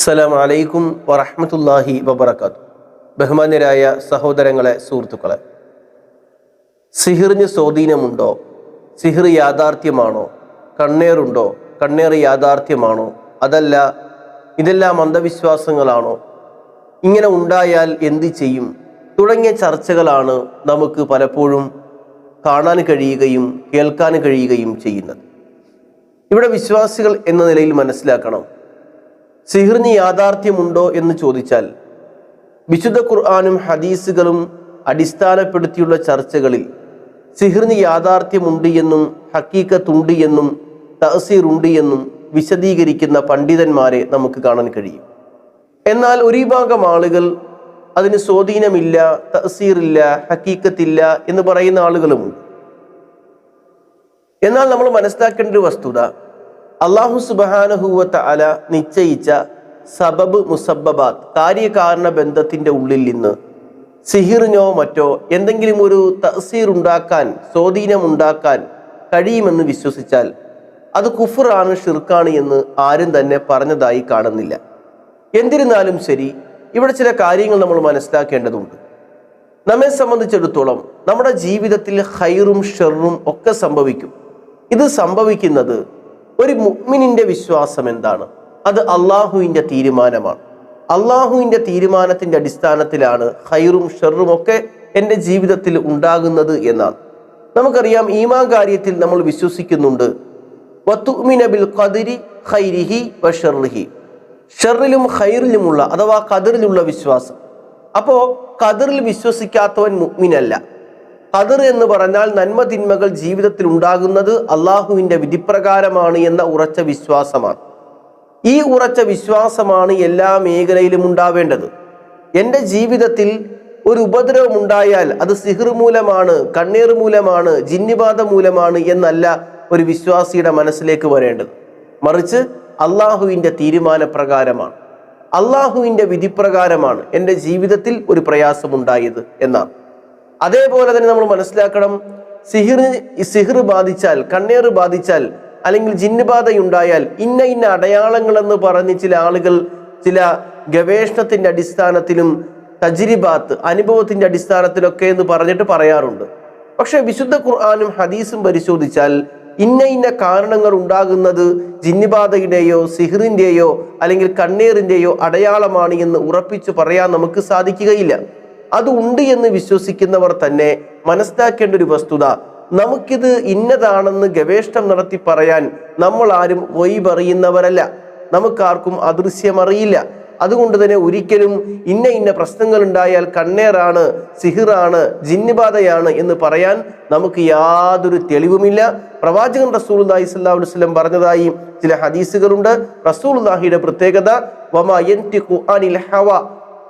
അസ്സലാം അലൈക്കും വറഹമത്തല്ലാഹി വബർക്കാത്തു ബഹുമാന്യരായ സഹോദരങ്ങളെ സുഹൃത്തുക്കളെ സിഹിറിന് സ്വാധീനമുണ്ടോ? സിഹിർ യാഥാർത്ഥ്യമാണോ? കണ്ണേറുണ്ടോ? കണ്ണേർ യാഥാർത്ഥ്യമാണോ? അതല്ല ഇതെല്ലാം അന്ധവിശ്വാസങ്ങളാണോ ഇങ്ങനെ ഉണ്ടായാൽ എന്ത് ചെയ്യും? തുടങ്ങിയ ചർച്ചകളാണ് നമുക്ക് പലപ്പോഴും കാണാൻ കഴിയുകയും കേൾക്കാൻ കഴിയുകയും ചെയ്യുന്നത്. ഇവിടെ വിശ്വാസികൾ എന്ന നിലയിൽ മനസ്സിലാക്കണം. സിഹിറിന് യാഥാർത്ഥ്യമുണ്ടോ എന്ന് ചോദിച്ചാൽ വിശുദ്ധ ഖുർആാനും ഹദീസുകളും അടിസ്ഥാനപ്പെടുത്തിയുള്ള ചർച്ചകളിൽ സിഹിറിന് യാഥാർത്ഥ്യമുണ്ട് എന്നും ഹക്കീക്കത്തുണ്ട് എന്നും തഹസീർ ഉണ്ട് എന്നും വിശദീകരിക്കുന്ന പണ്ഡിതന്മാരെ നമുക്ക് കാണാൻ കഴിയും. എന്നാൽ ഒരു ഭാഗം ആളുകൾ അതിന് സ്വാധീനമില്ല തഹസീറില്ല ഹക്കീക്കത്തില്ല എന്ന് പറയുന്ന ആളുകളുമുണ്ട്. എന്നാൽ നമ്മൾ മനസ്സിലാക്കേണ്ട ഒരു വസ്തുത അള്ളാഹു സുബാനഹുവത്ത അല നിശ്ചയിച്ച സബബ് മുസബബാത്ത് കാര്യകാരണ ബന്ധത്തിന്റെ ഉള്ളിൽ നിന്ന് സിഹിറിനോ മറ്റോ എന്തെങ്കിലും ഒരു തസീർ ഉണ്ടാക്കാൻ സ്വാധീനം ഉണ്ടാക്കാൻ കഴിയുമെന്ന് വിശ്വസിച്ചാൽ അത് കുഫറാണ് ഷിർക്കാണ് എന്ന് ആരും തന്നെ പറഞ്ഞതായി കാണുന്നില്ല. എന്നിരുന്നാലും ശരി ഇവിടെ ചില കാര്യങ്ങൾ നമ്മൾ മനസ്സിലാക്കേണ്ടതുണ്ട്. നമ്മെ സംബന്ധിച്ചിടത്തോളം നമ്മുടെ ജീവിതത്തിൽ ഹൈറും ഷെറും ഒക്കെ സംഭവിക്കും. ഇത് സംഭവിക്കുന്നത് ഒരു മുഅ്മിനിന്റെ വിശ്വാസം എന്താണ്? അത് അള്ളാഹുവിന്റെ തീരുമാനമാണ്. അള്ളാഹുവിന്റെ തീരുമാനത്തിന്റെ അടിസ്ഥാനത്തിലാണ് ഹൈറും ഷെറും ഒക്കെ എന്റെ ജീവിതത്തിൽ ഉണ്ടാകുന്നത് എന്നാണ്. നമുക്കറിയാം ഈമാൻ കാര്യത്തിൽ നമ്മൾ വിശ്വസിക്കുന്നുണ്ട്. വത്തുഅ്മിന ബിൽ ഖദരി ഖൈരിഹി ഷെറിലും ഖൈറിലുമുള്ള അഥവാ കതിറിലുള്ള വിശ്വാസം. അപ്പോ കതിറിൽ വിശ്വസിക്കാത്തവൻ മുഅ്മിനല്ല. ഖദർ എന്ന് പറഞ്ഞാൽ നന്മ തിന്മകൾ ജീവിതത്തിൽ ഉണ്ടാകുന്നത് അള്ളാഹുവിന്റെ വിധിപ്രകാരമാണ് എന്ന ഉറച്ച വിശ്വാസമാണ്. ഈ ഉറച്ച വിശ്വാസമാണ് എല്ലാ മേഖലയിലും ഉണ്ടാവേണ്ടത്. എന്റെ ജീവിതത്തിൽ ഒരു ഉപദ്രവം ഉണ്ടായാൽ അത് സിഹിർ മൂലമാണ് കണ്ണീർ മൂലമാണ് ജിന്നിബാധ മൂലമാണ് എന്നല്ല ഒരു വിശ്വാസിയുടെ മനസ്സിലേക്ക് വരേണ്ടത്. മറിച്ച് അള്ളാഹുവിന്റെ തീരുമാനപ്രകാരമാണ്. അള്ളാഹുവിന്റെ വിധിപ്രകാരമാണ് എന്റെ ജീവിതത്തിൽ ഒരു പ്രയാസമുണ്ടായത് എന്നാണ്. അതേപോലെ തന്നെ നമ്മൾ മനസ്സിലാക്കണം സിഹിർ സിഹിർ ബാധിച്ചാൽ കണ്ണേർ ബാധിച്ചാൽ അല്ലെങ്കിൽ ജിന്നുബാധയുണ്ടായാൽ ഇന്ന ഇന്ന അടയാളങ്ങൾ എന്ന് പറഞ്ഞ് ചില ആളുകൾ ചില ഗവേഷണത്തിന്റെ അടിസ്ഥാനത്തിലും തജിരിബാത്ത് അനുഭവത്തിന്റെ അടിസ്ഥാനത്തിലൊക്കെ എന്ന് പറഞ്ഞിട്ട് പറയാറുണ്ട്. പക്ഷെ വിശുദ്ധ ഖുർആാനും ഹദീസും പരിശോധിച്ചാൽ ഇന്ന ഇന്ന കാരണങ്ങൾ ഉണ്ടാകുന്നത് ജിന്നിബാധയുടെയോ സിഹിറിന്റെയോ അല്ലെങ്കിൽ കണ്ണീറിന്റെയോ അടയാളമാണ് എന്ന് ഉറപ്പിച്ചു പറയാൻ നമുക്ക് സാധിക്കുകയില്ല. അത് ഉണ്ട് എന്ന് വിശ്വസിക്കുന്നവർ തന്നെ മനസ്സിലാക്കേണ്ട ഒരു വസ്തുത നമുക്കിത് ഇന്നതാണെന്ന് ഗവേഷണം നടത്തി പറയാൻ നമ്മൾ ആരും വൈബറിയുന്നവരല്ല നമുക്കാർക്കും അദൃശ്യമറിയില്ല. അതുകൊണ്ട് തന്നെ ഒരിക്കലും ഇന്ന ഇന്ന പ്രശ്നങ്ങൾ ഉണ്ടായാൽ കണ്ണേറാണ് സിഹിറാണ് ജിന്നുബാധയാണ് എന്ന് പറയാൻ നമുക്ക് യാതൊരു തെളിവുമില്ല. പ്രവാചകൻ റസൂൽ അലൈഹി വസല്ലം പറഞ്ഞതായി ചില ഹദീസുകളുണ്ട്. റസൂൽ പ്രത്യേകത വമാ ഹവ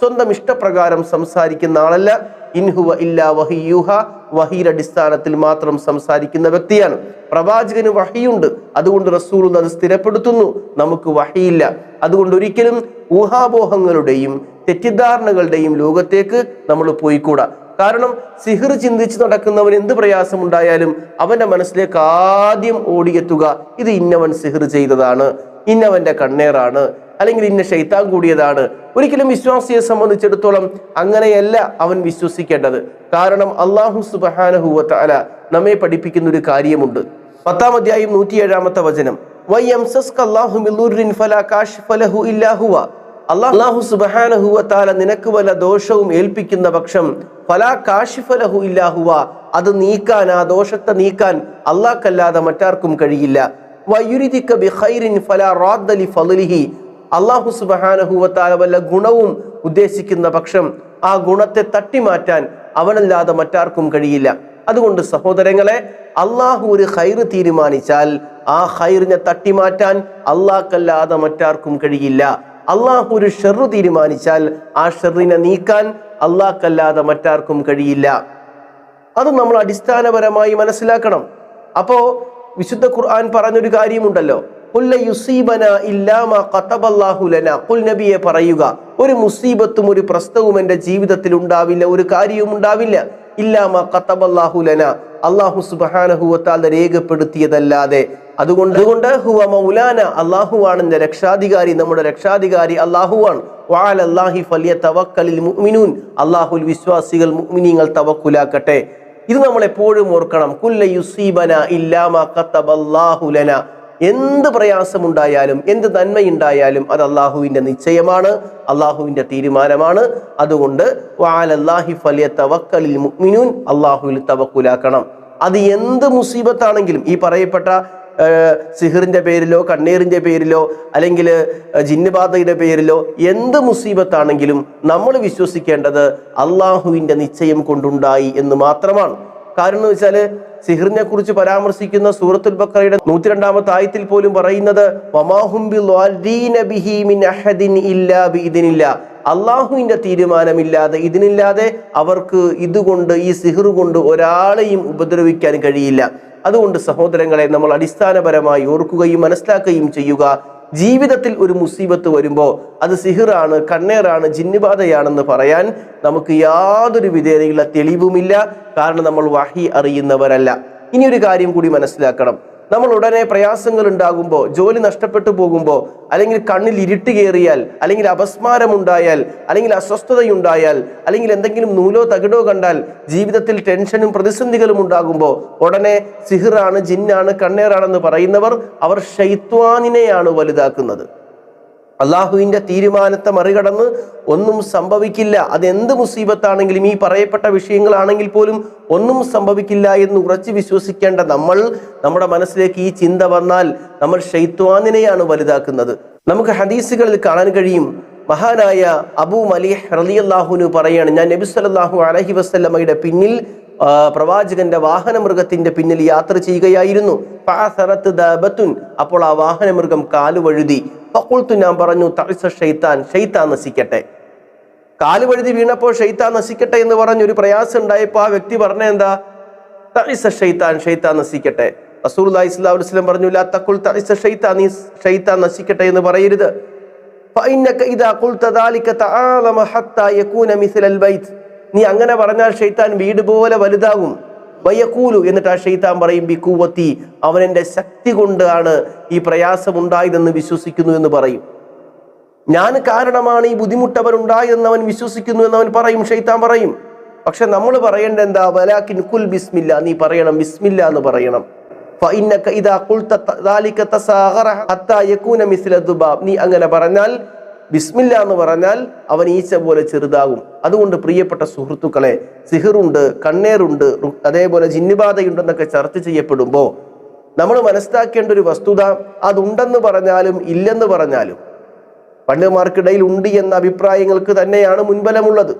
സ്വന്തം ഇഷ്ടപ്രകാരം സംസാരിക്കുന്ന ആളല്ല. ഇൻഹുവ ഇല്ല വഹിയുഹ. വഹിയുടെ അടിസ്ഥാനത്തിൽ മാത്രം സംസാരിക്കുന്ന വ്യക്തിയാണ്. പ്രവാചകന് വഹിയുണ്ട്. അതുകൊണ്ട് റസൂൽ അത് സ്ഥിരപ്പെടുത്തുന്നു. നമുക്ക് വഹിയില്ല. അതുകൊണ്ട് ഒരിക്കലും ഊഹാപോഹങ്ങളുടെയും തെറ്റിദ്ധാരണകളുടെയും ലോകത്തേക്ക് നമ്മൾ പോയിക്കൂടാ. കാരണം സിഹിർ ചിന്തിച്ച് നടക്കുന്നവൻ എന്ത് പ്രയാസമുണ്ടായാലും അവന്റെ മനസ്സിലേക്ക് ആദ്യം ഓടിയെത്തുക ഇത് ഇന്നവൻ സിഹിർ ചെയ്തതാണ്. ഇന്നവന്റെ കണ്ണേറാണ്. അല്ലെങ്കിൽ ഇന്ന ശൈത്താൻ കൂടിയതാണ്. ഒരിക്കലും വിശ്വാസിയെ സംബന്ധിച്ചിടത്തോളം അങ്ങനെയല്ല അവൻ വിശ്വസിക്കേണ്ടത്. കാരണം അള്ളാഹു സുബാനഹുല അല നമ്മെ പഠിപ്പിക്കുന്ന ഒരു കാര്യമുണ്ട്. പത്താം അധ്യായം നൂറ്റിയേഴാമത്തെ വചനം. അള്ളാഹു സുബാനഹുവത്താല നിനക്ക് വല്ല ദോഷവും ഏൽപ്പിക്കുന്ന പക്ഷം ഫലാ കാഷിഫലഹു ഇല്ലാഹുവ അത് നീക്കാൻ ആ ദോഷത്തെ നീക്കാൻ അള്ളാഹ്ക്കല്ലാതെ മറ്റാർക്കും കഴിയില്ല. വയുരിദിക്ക ബിഖൈറിൻ ഫലാ റാദ്ദലി ഫളിഹി അള്ളാഹു സുബഹാനഹുവത്താല വല്ല ഗുണവും ഉദ്ദേശിക്കുന്ന പക്ഷം ആ ഗുണത്തെ തട്ടിമാറ്റാൻ അവനല്ലാതെ മറ്റാർക്കും കഴിയില്ല. അതുകൊണ്ട് സഹോദരങ്ങളെ അള്ളാഹു ഒരു ഹൈർ തീരുമാനിച്ചാൽ ആ ഹൈറിനെ തട്ടിമാറ്റാൻ അള്ളാഹ്ക്കല്ലാതെ മറ്റാർക്കും കഴിയില്ല. അള്ളാഹു ഒരു ഷെറു തീരുമാനിച്ചാൽ ആ ഷെറിനെ നീക്കാൻ അള്ളാഹ്ക്കല്ലാതെ മറ്റാർക്കും കഴിയില്ല. അത് നമ്മൾ അടിസ്ഥാനപരമായി മനസ്സിലാക്കണം. അപ്പോ വിശുദ്ധ ഖുർആൻ പറഞ്ഞൊരു കാര്യമുണ്ടല്ലോ. നബിയെ പറയുക ഒരു മുസീബത്തും ഒരു പ്രശ്നവും എന്റെ ജീവിതത്തിൽ ഉണ്ടാവില്ല ഒരു കാര്യവും ഉണ്ടാവില്ല. ഇല്ലാമ കത്തബല്ലാഹുലന അള്ളാഹു സുബാനഹുവത്താൽ രേഖപ്പെടുത്തിയതല്ലാതെ. അതുകൊണ്ട് അതുകൊണ്ട് ഹുവ മൗലാന അള്ളാഹുവാണ് എന്റെ രക്ഷാധികാരി നമ്മുടെ രക്ഷാധികാരി അള്ളാഹുവാണ് വാൽ അല്ലാഹി ഫലിയ മുഅ്മിനൂൻ. അള്ളാഹുൽ വിശ്വാസികൾ മുഅ്മിനീങ്ങൾ തവക്കുലാക്കട്ടെ. ഇത് നമ്മൾ എപ്പോഴും ഓർക്കണം. കുല്ല യുസീബന ഇല്ലാമ കത്തബല്ലാഹു ലന. എന്ത് പ്രയാസമുണ്ടായാലും എന്ത് നന്മയുണ്ടായാലും അത് അള്ളാഹുവിന്റെ നിശ്ചയമാണ് അള്ളാഹുവിന്റെ തീരുമാനമാണ്. അതുകൊണ്ട് വാലല്ലാഹി ഫലിയ തവക്കലിൽ മുഅ്മിനൂൻ അള്ളാഹുവിൽ തവക്കുലാക്കണം. അത് എന്ത് മുസീബത്താണെങ്കിലും ഈ പറയപ്പെട്ട ഏഹ്, സിഹിറിന്റെ പേരിലോ കണ്ണീറിന്റെ പേരിലോ അല്ലെങ്കിൽ ജിന്നുബാധയുടെ പേരിലോ എന്ത് മുസീബത്താണെങ്കിലും നമ്മൾ വിശ്വസിക്കേണ്ടത് അള്ളാഹുവിന്റെ നിശ്ചയം കൊണ്ടുണ്ടായി എന്ന് മാത്രമാണ്. കാരണം എന്ന് വെച്ചാൽ സിഹിറിനെ കുറിച്ച് പരാമർശിക്കുന്ന സൂറത്തുൽ ബക്കറയുടെ നൂറ്റി രണ്ടാമത്തെ ആയത്തിൽ പോലും പറയുന്നത്. അള്ളാഹുവിന്റെ തീരുമാനമില്ലാതെ ഇതിനില്ലാതെ അവർക്ക് ഇതുകൊണ്ട് ഈ സിഹിർ കൊണ്ട് ഒരാളെയും ഉപദ്രവിക്കാൻ കഴിയില്ല അതുകൊണ്ട് സഹോദരങ്ങളെ നമ്മൾ അടിസ്ഥാനപരമായി ഓർക്കുകയും മനസ്സിലാക്കുകയും ചെയ്യുക ജീവിതത്തിൽ ഒരു മുസീബത്ത് വരുമ്പോൾ അത് സിഹിറാണ് കണ്ണേറാണ് ജിന്നുബാധയാണെന്ന് പറയാൻ നമുക്ക് യാതൊരു വിധേനയുള്ള തെളിവുമില്ല. കാരണം നമ്മൾ വഹി അറിയുന്നവരല്ല. ഇനി ഒരു കാര്യം കൂടി മനസ്സിലാക്കണം. നമ്മൾ ഉടനെ പ്രയാസങ്ങൾ ഉണ്ടാകുമ്പോൾ ജോലി നഷ്ടപ്പെട്ടു പോകുമ്പോൾ അല്ലെങ്കിൽ കണ്ണിൽ ഇരുട്ട് കയറിയാൽ അല്ലെങ്കിൽ അപസ്മാരമുണ്ടായാൽ അല്ലെങ്കിൽ അസ്വസ്ഥതയുണ്ടായാൽ അല്ലെങ്കിൽ എന്തെങ്കിലും നൂലോ തകിടോ കണ്ടാൽ ജീവിതത്തിൽ ടെൻഷനും പ്രതിസന്ധികളും ഉണ്ടാകുമ്പോൾ ഉടനെ സിഹിറാണ് ജിന്നാണ് കണ്ണേറാണെന്ന് പറയുന്നവർ അവർ ഷൈത്വാനിനെയാണ് വലുതാക്കുന്നത്. അള്ളാഹുവിന്റെ തീരുമാനത്തെ മറികടന്ന് ഒന്നും സംഭവിക്കില്ല. അതെന്ത് മുസീബത്താണെങ്കിലും ഈ പറയപ്പെട്ട വിഷയങ്ങളാണെങ്കിൽ പോലും ഒന്നും സംഭവിക്കില്ല എന്ന് ഉറച്ചു വിശ്വസിക്കേണ്ട നമ്മൾ നമ്മുടെ മനസ്സിലേക്ക് ഈ ചിന്ത വന്നാൽ നമ്മൾ ഷെയ്ത്വാനിനെയാണ് വലുതാക്കുന്നത്. നമുക്ക് ഹദീസുകളിൽ കാണാൻ കഴിയും. മഹാനായ അബൂ മലിഹ് റലിയല്ലാഹുനു പറയാണ് ഞാൻ നബി സല്ലല്ലാഹു അലൈഹി വസല്ലമയുടെ പിന്നിൽ പ്രവാചകന്റെ വാഹന മൃഗത്തിന്റെ പിന്നിൽ യാത്ര ചെയ്യുകയായിരുന്നു ഫഅസറത്ത് ദാബത്തുൻ. അപ്പോൾ ആ വാഹന മൃഗം കാലുവഴുതി ഫഖുൽത്തു ഞാൻ പറഞ്ഞു തഇസ ഷൈത്താൻ ഷൈത്താൻ നശിക്കട്ടെ കാലുവഴുതി വീണപ്പോൾ ഷെയ്ത്താൻ നശിക്കട്ടെ എന്ന് പറഞ്ഞ് ഒരു പ്രയാസം ഉണ്ടായപ്പോൾ ആ വ്യക്തി പറഞ്ഞ എന്താ തഇസ ഷെയ്ത്താൻ ഷെയ്ത്താൻ നശിക്കട്ടെ റസൂലുള്ളാഹി സ്വല്ലല്ലാഹു അലൈഹി വസല്ലം പറഞ്ഞു ലാ തഖുൽ തഇസ ഷെയ്ത്താൻ നീ ഷെയ്ത്താൻ നശിക്കട്ടെ എന്ന് പറയരുത് فإنك إذا قلت ذلك تعالم حتى يكون مثل البيت നീ അങ്ങനെ പറഞ്ഞാൽ ഷെയ്ത്താൻ വീട് പോലെ വലുതാകും. വയ്യക്കൂലു എന്നിട്ട് ആ ഷെയ്ത്താൻ പറയും ബിക്കൂവത്തി അവൻ എന്റെ ശക്തി കൊണ്ടാണ് ഈ പ്രയാസം ഉണ്ടായതെന്ന് വിശ്വസിക്കുന്നു എന്ന് പറയും. ഞാൻ കാരണമാണ് ഈ ബുദ്ധിമുട്ട് അവൻ ഉണ്ടായതെന്ന് അവൻ വിശ്വസിക്കുന്നു എന്ന് അവൻ പറയും ഷെയ്ത്താൻ പറയും. പക്ഷെ നമ്മൾ പറയേണ്ട എന്താ? വലാക്കിൻ കുൽ ബിസ്മില്ല നീ പറയണം ബിസ്മില്ല എന്ന് പറയണം. നീ അങ്ങനെ പറഞ്ഞാൽ ബിസ്മില്ല എന്ന് പറഞ്ഞാൽ അവൻ ഈച്ച പോലെ ചെറുതാകും. അതുകൊണ്ട് പ്രിയപ്പെട്ട സുഹൃത്തുക്കളെ സിഹിറുണ്ട് കണ്ണേറുണ്ട് അതേപോലെ ജിന്നുബാധയുണ്ടെന്നൊക്കെ ചർച്ച ചെയ്യപ്പെടുമ്പോൾ നമ്മൾ മനസ്സിലാക്കേണ്ട ഒരു വസ്തുത അതുണ്ടെന്ന് പറഞ്ഞാലും ഇല്ലെന്ന് പറഞ്ഞാലും പണ്ഡിതന്മാർക്കിടയിൽ ഉണ്ട് എന്ന അഭിപ്രായങ്ങൾക്ക് തന്നെയാണ് മുൻബലമുള്ളത്.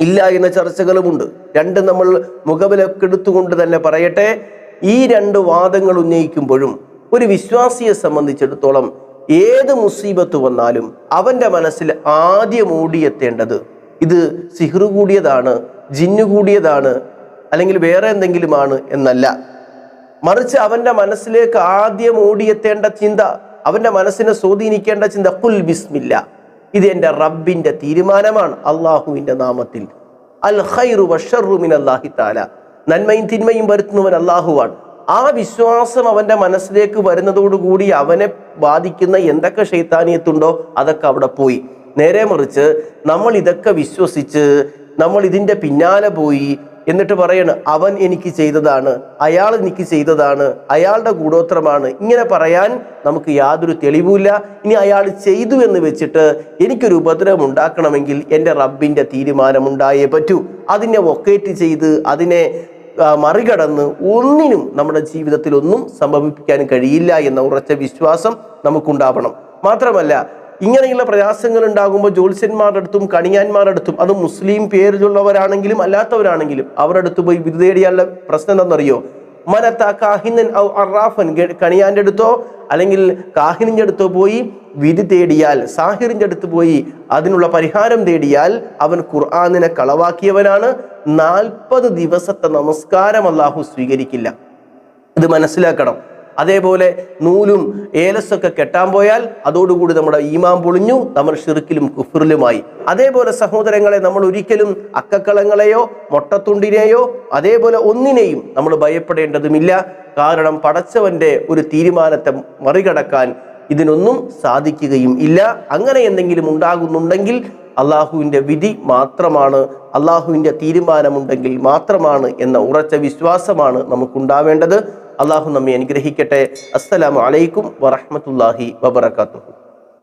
ഇല്ല എന്ന ചർച്ചകളുമുണ്ട്. രണ്ട് നമ്മൾ മുഖവിലക്കെടുത്തുകൊണ്ട് തന്നെ പറയട്ടെ ഈ രണ്ട് വാദങ്ങൾ ഉന്നയിക്കുമ്പോഴും ഒരു വിശ്വാസിയെ സംബന്ധിച്ചിടത്തോളം ഏത് മുസീബത്ത് വന്നാലും അവന്റെ മനസ്സിൽ ആദ്യം ഓടിയെത്തേണ്ടത് ഇത് സിഹ്റു കൂടിയതാണ് ജിന്നു കൂടിയതാണ് അല്ലെങ്കിൽ വേറെ എന്തെങ്കിലുമാണ് എന്നല്ല. മറിച്ച് അവന്റെ മനസ്സിലേക്ക് ആദ്യം ഓടിയെത്തേണ്ട ചിന്ത അവന്റെ മനസ്സിനെ സ്വാധീനിക്കേണ്ട ചിന്ത കുൽ ബിസ്മില്ല. ഇത് എന്റെ റബ്ബിന്റെ തീരുമാനമാണ് അള്ളാഹുവിന്റെ നാമത്തിൽ. അൽ ഖൈറു വഷറുമിൻ അള്ളാഹി താല നന്മയും തിന്മയും വരുത്തുന്നവൻ അള്ളാഹുവാണ് ആ വിശ്വാസം അവന്റെ മനസ്സിലേക്ക് വരുന്നതോടുകൂടി അവനെ ബാധിക്കുന്ന എന്തൊക്കെ ഷെയ്ത്താനിയത്തുണ്ടോ അതൊക്കെ അവിടെ പോയി. നേരെ മറിച്ച് നമ്മൾ ഇതൊക്കെ വിശ്വസിച്ച് നമ്മൾ ഇതിന്റെ പിന്നാലെ പോയി എന്നിട്ട് പറയണ് അവൻ എനിക്ക് ചെയ്തതാണ് അയാൾ എനിക്ക് ചെയ്തതാണ് അയാളുടെ ഗൂഢോത്രമാണ്. ഇങ്ങനെ പറയാൻ നമുക്ക് യാതൊരു തെളിവുമില്ല. ഇനി അയാൾ ചെയ്തു എന്ന് വെച്ചിട്ട് എനിക്കൊരു ഉപദ്രവം ഉണ്ടാക്കണമെങ്കിൽ എന്റെ റബ്ബിന്റെ തീരുമാനം ഉണ്ടായേ പറ്റൂ. അതിനെ വൊക്കേറ്റ് ചെയ്ത് അതിനെ മറികടന്ന് ഒന്നിനും നമ്മുടെ ജീവിതത്തിൽ ഒന്നും സംഭവിപ്പിക്കാൻ കഴിയില്ല എന്ന ഉറച്ച വിശ്വാസം നമുക്കുണ്ടാവണം. മാത്രമല്ല ഇങ്ങനെയുള്ള പ്രയാസങ്ങൾ ഉണ്ടാകുമ്പോൾ ജ്യോത്സ്യന്മാരുടെ അടുത്തും കണിയാന്മാരുടെ അടുത്തും അത് മുസ്ലിം പേരിലുള്ളവരാണെങ്കിലും അല്ലാത്തവരാണെങ്കിലും അവരുടെ അടുത്ത് പോയി വിധി തേടിയാലുള്ള പ്രശ്നം എന്താണെന്നറിയോ? മനത്ത ഔ അറാഫൻ കണിയാന്റെ അടുത്തോ അല്ലെങ്കിൽ കാഹിനിന്റെ അടുത്തോ പോയി വിധി തേടിയാൽ സാഹിറിന്റെ അടുത്ത് പോയി അതിനുള്ള പരിഹാരം തേടിയാൽ അവൻ ഖുർആാനിനെ കളവാക്കിയവനാണ്. നാൽപ്പത് ദിവസത്തെ നമസ്കാരം അള്ളാഹു സ്വീകരിക്കില്ല. ഇത് മനസ്സിലാക്കണം. അതേപോലെ നൂലും ഏലസൊക്കെ കെട്ടാൻ പോയാൽ അതോടുകൂടി നമ്മുടെ ഈമാൻ പൊളിഞ്ഞു നമ്മൾ ഷിർക്കിലും കുഫറിലുമായി അതേപോലെ സഹോദരങ്ങളെ നമ്മൾ ഒരിക്കലും അക്കക്കളങ്ങളെയോ മൊട്ടത്തുണ്ടിനെയോ അതേപോലെ ഒന്നിനെയും നമ്മൾ ഭയപ്പെടേണ്ടതുമില്ല. കാരണം പടച്ചവന്റെ ഒരു തീരുമാനത്തെ മറികടക്കാൻ ഇതിനൊന്നും സാധിക്കുകയും ഇല്ല. അങ്ങനെ എന്തെങ്കിലും ഉണ്ടാകുന്നുണ്ടെങ്കിൽ അള്ളാഹുവിന്റെ വിധി മാത്രമാണ് അള്ളാഹുവിന്റെ തീരുമാനമുണ്ടെങ്കിൽ മാത്രമാണ് എന്ന ഉറച്ച വിശ്വാസമാണ് നമുക്കുണ്ടാവേണ്ടത്. അള്ളാഹു നമ്മെ അനുഗ്രഹിക്കട്ടെ. അസ്സലാമു അലൈക്കും വറഹ്മത്തുള്ളാഹി വബറകാതുഹു.